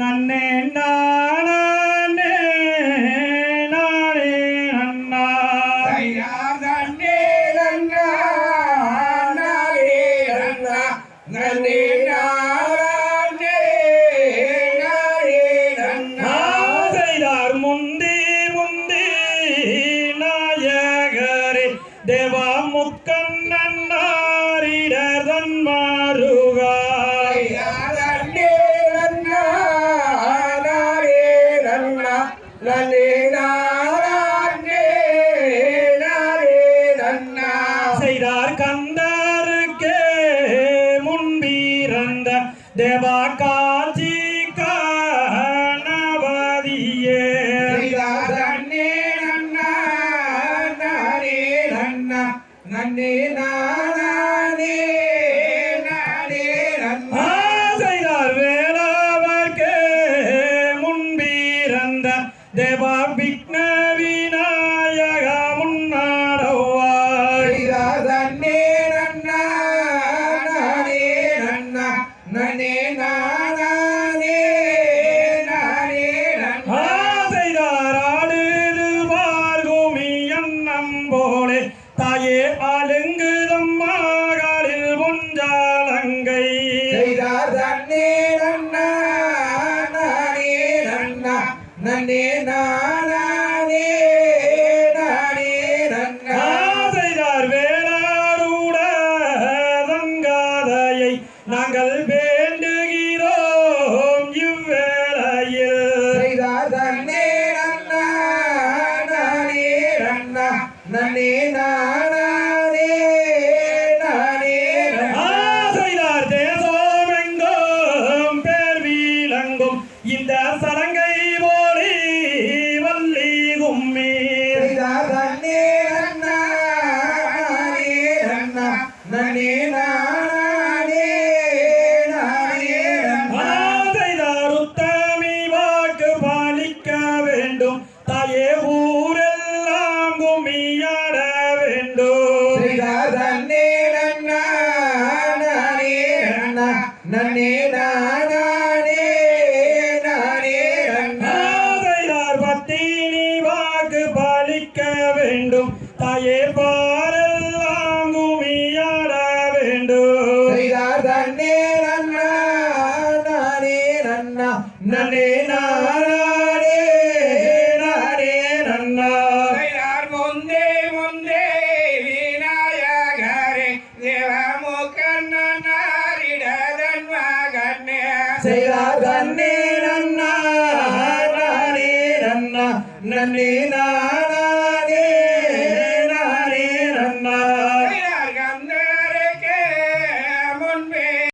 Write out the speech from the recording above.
நன்னே நானே நானே நன்னா தன்னே நன்னா நானே நன்னா நன்னே நானே தேவா காட்சி காணவதியே நன்னே நானே நானே நானே நன்னா ஆசைதார் வேளாவர்க்கே முன்பிறந்த தேவா நன்னே நானே நானே நன்னா ஆசைதார் வேளாரூட தங்காதையை நாங்கள் வேண்டுகிறோம். இந்த சலங்கை போலி வள்ளி கும்மி. தன்னே நன்னா நானே நன்னா நன்னே வேண்டும் தாயே பாரெல்லாம் கும்மியாட வேண்டும் செய்தார் தன்னே நன்னா நானே நன்னா நன்னே நானே நானே நன்னா செய்தார் முந்தே முந்தே விநாயகரே தேவமுக்கண்ணனாரிடதன் மகனே செய்தார் தன்னே நன்னா நானே நன்னா நன்னே நானே